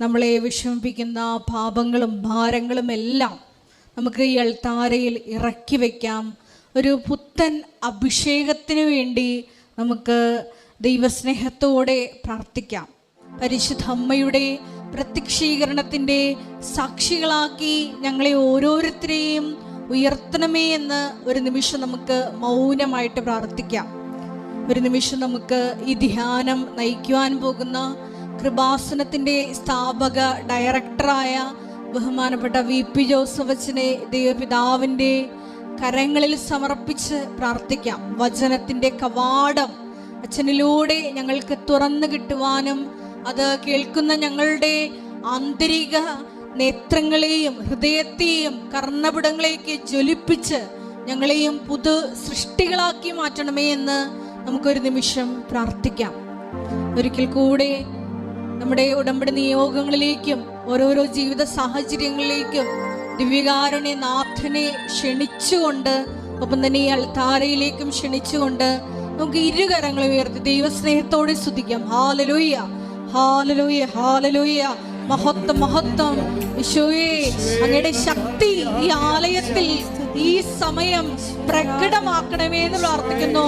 നമ്മളെ വിഷമിപ്പിക്കുന്ന പാപങ്ങളും ഭാരങ്ങളും എല്ലാം നമുക്ക് ഈ അൾത്താരയിൽ ഇറക്കി വയ്ക്കാം ഒരു പുത്തൻ അഭിഷേകത്തിന് വേണ്ടി നമുക്ക് ദൈവസ്നേഹത്തോടെ പ്രാർത്ഥിക്കാം. പരിശുദ്ധ അമ്മയുടെ പ്രത്യക്ഷീകരണത്തിന്റെ സാക്ഷികളാക്കി ഞങ്ങളെ ഓരോരുത്തരെയും ഉയർത്തണമേ എന്ന് ഒരു നിമിഷം നമുക്ക് മൗനമായിട്ട് പ്രാർത്ഥിക്കാം. ഒരു നിമിഷം നമുക്ക് ഈ ധ്യാനം നയിക്കുവാൻ പോകുന്ന കൃപാസനത്തിന്റെ സ്ഥാപക ഡയറക്ടറായ ബഹുമാനപ്പെട്ട വി പി ജോസഫ് അച്ഛനെ ദൈവപിതാവിന്റെ കരങ്ങളിൽ സമർപ്പിച്ച് പ്രാർത്ഥിക്കാം. വചനത്തിന്റെ കവാടം അച്ഛനിലൂടെ ഞങ്ങൾക്ക് തുറന്നു കിട്ടുവാനും അത് കേൾക്കുന്ന ഞങ്ങളുടെ ആന്തരിക നേത്രങ്ങളെയും ഹൃദയത്തെയും കർണപിടങ്ങളെയൊക്കെ ജ്വലിപ്പിച്ച് ഞങ്ങളെയും പുതു സൃഷ്ടികളാക്കി മാറ്റണമേ എന്ന് നമുക്കൊരു നിമിഷം പ്രാർത്ഥിക്കാം. ഒരിക്കൽ കൂടെ നമ്മുടെ ഉടമ്പടി നിയോഗങ്ങളിലേക്കും ഓരോരോ ജീവിത സാഹചര്യങ്ങളിലേക്കും ദിവ്യകാരുണ്യ നാഥനെ ക്ഷണിച്ചുകൊണ്ട് ഒപ്പം തന്നെ ഈ അൾത്താരയിലേക്കും ക്ഷണിച്ചുകൊണ്ട് നമുക്ക് ഇരുകരങ്ങളും ഉയർത്തി ദൈവസ്നേഹത്തോടെ സ്തുതിക്കാം. ഹാലലൂയ ഹാലലൂയ ഹാലലൂയ മഹത്വം മഹത്വം. അങ്ങയുടെ ശക്തി ഈ ആലയത്തിൽ ഈ സമയം പ്രകടമാക്കണമേ എന്ന് പ്രാർത്ഥിക്കുന്നു.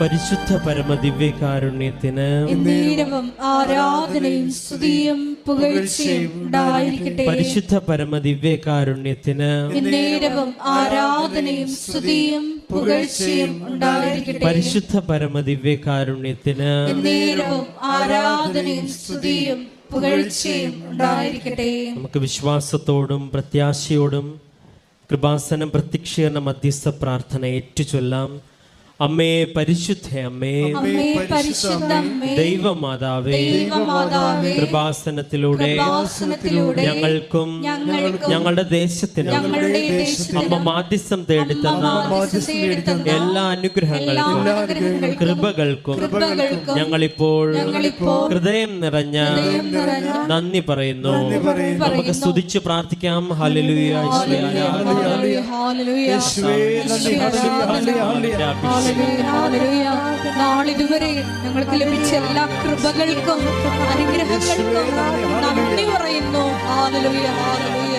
പരിശുദ്ധ പരമ ദിവ്യകാരുണ്യത്തിന് നീരവും ആരാധനയും സ്തുതിയും പുകഴ്ചയും ഉണ്ടായിരിക്കട്ടെ. പരിശുദ്ധ പരമ ദിവ്യകാരുണ്യത്തിന് എന്നേരവും ആരാധനയും സ്തുതിയും പുകഴ്ചയും ഉണ്ടായിരിക്കട്ടെ. പരിശുദ്ധ പരമ ദിവ്യകാരുണ്യത്തിന് എന്നേരവും ആരാധനയും സ്തുതിയും പുകഴ്ചയും ഉണ്ടായിരിക്കട്ടെ. നമുക്ക് വിശ്വാസത്തോടും പ്രത്യാശയോടും കൃപാസനം പ്രത്യക്ഷീകരണ മധ്യസ്ഥ പ്രാർത്ഥന ഏറ്റുചൊല്ലാം അമ്മേ പരിശുദ്ധ അമ്മേ. ദൈവമാതാവേ. കൃപാസനത്തിലൂടെ ഞങ്ങൾക്കും ഞങ്ങളുടെ ദേശത്തിനും അമ്മ മാധ്യസ്ഥം തേടി തന്ന എല്ലാ അനുഗ്രഹങ്ങൾക്കും കൃപകൾക്കും ഞങ്ങളിപ്പോൾ ഹൃദയം നിറഞ്ഞ നന്ദി പറയുന്നു. നമുക്ക് സ്തുതിച്ച് പ്രാർത്ഥിക്കാം. ഹല്ലേലൂയ. നാളിതുവരെ ഞങ്ങൾക്ക് ലഭിച്ച എല്ലാ കൃപകൾക്കും അനുഗ്രഹങ്ങൾക്കും നന്ദി പറയുന്നു. ഹാലലൂയ ഹാലലൂയ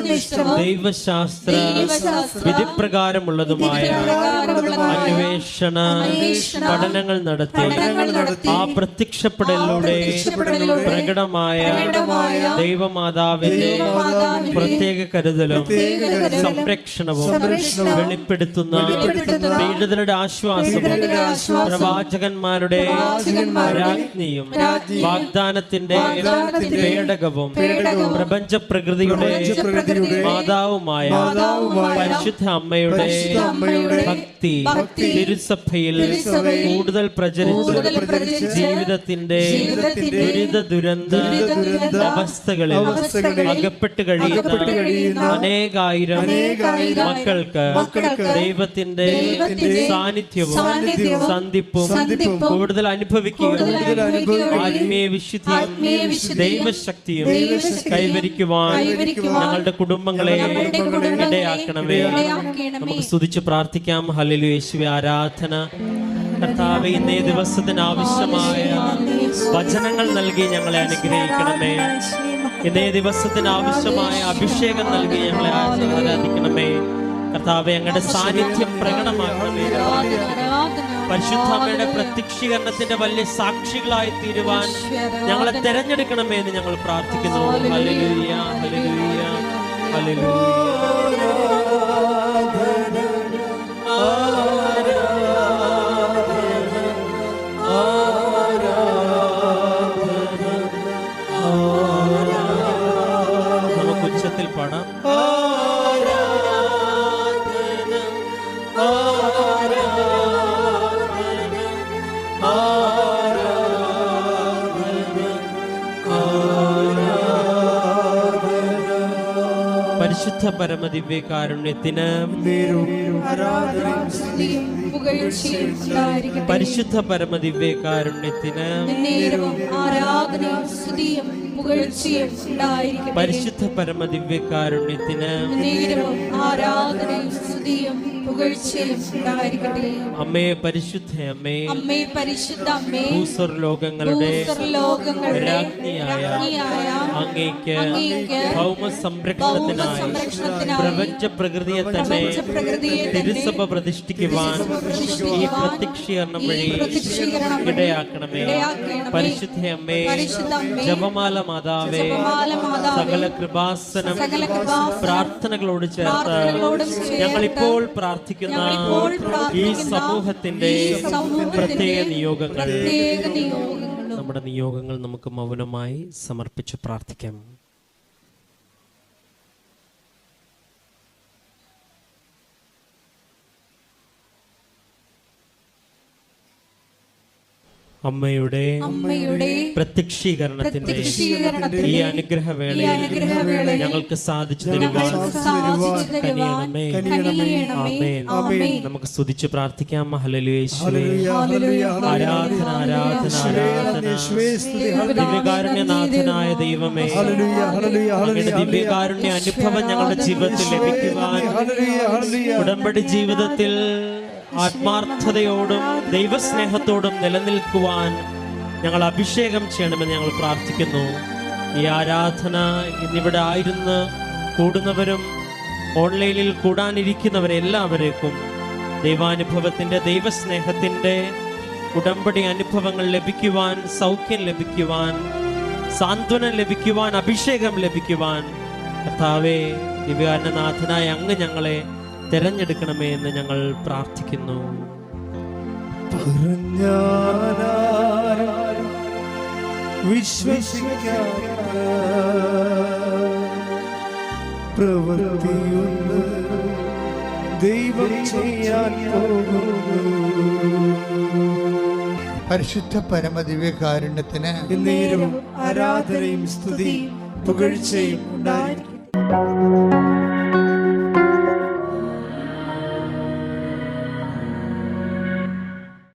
ദൈവശാസ്ത്ര വിധിപ്രകാരമുള്ളതുമായ അന്വേഷണ പഠനങ്ങൾ നടത്തി ആ പ്രത്യക്ഷപ്പെടലിലൂടെ പ്രകടമായ ദൈവമാതാവിന്റെ പ്രത്യേക കരുതലും സംരക്ഷണവും വെളിപ്പെടുത്തുന്ന പീഡിതരുടെ ആശ്വാസവും പ്രവാചകന്മാരുടെ രാജ്ഞിയും വാഗ്ദാനത്തിന്റെ പേടകവും പ്രപഞ്ച പ്രകൃതിയുടെ പ്രകൃതിയുടെ മാതാവുമായ പരിശുദ്ധ അമ്മയുടെ അമ്മയുടെ ഭക്തി ഭക്തി തിരുസഭയിൽ കൂടുതൽ പ്രചരിച്ച് ജീവിതത്തിന്റെ ജീവിതത്തിന്റെ ദുരിത ദുരന്ത അവസ്ഥകളിൽ അകപ്പെട്ട് കഴിയുന്ന അനേകായിരം മക്കൾക്ക് മക്കൾക്ക് ദൈവത്തിന്റെ ദൈവത്തിന്റെ സാന്നിധ്യവും സന്ധിപ്പും കൂടുതൽ അനുഭവിക്കുകയും ആത്മീയ വിശുദ്ധിയും ദൈവശക്തിയും കൈവരിക്കുവാൻ ഞങ്ങളുടെ കുടുംബങ്ങളെ ഇടയാക്കണമേ. നമുക്ക് സ്തുതിച്ച് പ്രാർത്ഥിക്കാം. ഹല്ലേലൂയ യേശുവേ ആരാധന. കർത്താവ് ഇന്നേ ദിവസത്തിന് ആവശ്യമായ വചനങ്ങൾ നൽകി ഞങ്ങളെ അനുഗ്രഹിക്കണമേ. ഇന്നേ ദിവസത്തിന് ആവശ്യമായ അഭിഷേകം നൽകി ഞങ്ങളെ ആരാധിക്കണമേ. കർത്താവ് ഞങ്ങളുടെ സാന്നിധ്യം പ്രകടമാക്കണമേ. പരിശുദ്ധാമയുടെ പ്രത്യക്ഷീകരണത്തിന്റെ വലിയ സാക്ഷികളായി തീരുവാൻ ഞങ്ങളെ തെരഞ്ഞെടുക്കണമേ എന്ന് ഞങ്ങൾ പ്രാർത്ഥിക്കുന്നു. Hallelujah hallelujah. Hallelujah. പരിശുദ്ധ പരമദിവ്യ കാരുണ്യത്തിന്. പരിശുദ്ധ പരമദിവ്യ കാരുണ്യത്തിന് ആരാധനയും സ്തുതിയും പുകഴ്ചയും ഉണ്ടായിരിക്കട്ടെ. പരിശുദ്ധ പരമ ദിവ്യകാരുണ്യത്തിന് അമ്മയെ ആരാധനയും സ്തുതിയും പുകഴ്ചയും ഉണ്ടായിരിക്കട്ടെ. അമ്മേ പരിശുദ്ധ അമ്മേ അമ്മേ പരിശുദ്ധ അമ്മേ ഭൂസ്വർ ലോകങ്ങളുടെ രാജ്ഞിയായ അങ്ങേക്ക് ഭൗമ സംരക്ഷണത്തിനായി പ്രപഞ്ച പ്രകൃതിയെ തന്നെ തിരുസഭ പ്രതിഷ്ഠിക്കുവാൻ ഈ പ്രത്യക്ഷീകരണം വഴി ഇടയാക്കണമേ. പരിശുദ്ധ അമ്മേ, ജപമാല മാതാവേ സകല കൃപാസനം പ്രാർത്ഥനകളോട് ചേർത്ത് ഞങ്ങളിപ്പോൾ പ്രാർത്ഥിക്കുന്ന ഈ സമൂഹത്തിന്റെ പ്രത്യേക നിയോഗങ്ങൾ. നമ്മുടെ നിയോഗങ്ങൾ നമുക്ക് മൗനമായി സമർപ്പിച്ച് പ്രാർത്ഥിക്കാം. അമ്മയുടെ അമ്മയുടെ പ്രത്യക്ഷീകരണത്തിന്റെ ഈ അനുഗ്രഹവേളയിൽ വേള ഞങ്ങൾക്ക് സാധിച്ചു തരുവാൻ. നമുക്ക് സ്തുതിച്ച് പ്രാർത്ഥിക്കാം. ആരാധന ആരാധന ആരാധന. ദിവ്യകാരുണ്യനാഥനായ ദൈവമേ. അങ്ങയുടെ ദിവ്യകാരുണ്യ അനുഭവം ഞങ്ങളുടെ ജീവിതത്തിൽ ലഭിക്കുവാൻ ഉടമ്പടി ജീവിതത്തിൽ ആത്മാർത്ഥതയോടും ദൈവസ്നേഹത്തോടും നിലനിൽക്കുവാൻ ഞങ്ങൾ അഭിഷേകം ചെയ്യണമെന്ന് ഞങ്ങൾ പ്രാർത്ഥിക്കുന്നു. ഈ ആരാധന ഇന്നിവിടെ ആയിരുന്ന്. കൂടുന്നവരും ഓൺലൈനിൽ കൂടാനിരിക്കുന്നവരെ എല്ലാവരേക്കും ദൈവാനുഭവത്തിന്റെ ദൈവസ്നേഹത്തിന്റെ ഉടമ്പടി അനുഭവങ്ങൾ ലഭിക്കുവാൻ സൗഖ്യം ലഭിക്കുവാൻ സാന്ത്വനം ലഭിക്കുവാൻ അഭിഷേകം ലഭിക്കുവാൻ കർത്താവെ ദിവ്യാനനാഥനായ അങ്ങ് ഞങ്ങളെ തിരഞ്ഞെടുക്കണമേ എന്ന് ഞങ്ങൾ പ്രാർത്ഥിക്കുന്നു. പരിശുദ്ധ പരമദിവ്യ ദൈവം ചെയ്യാൻ പോകുന്നു. പരിശുദ്ധ പരമദിവ്യകാരുണ്യത്തിന് നേരവും ആരാധനയും സ്തുതിയും പുകഴ്ചയും ഉണ്ടായിരിക്കട്ടെ.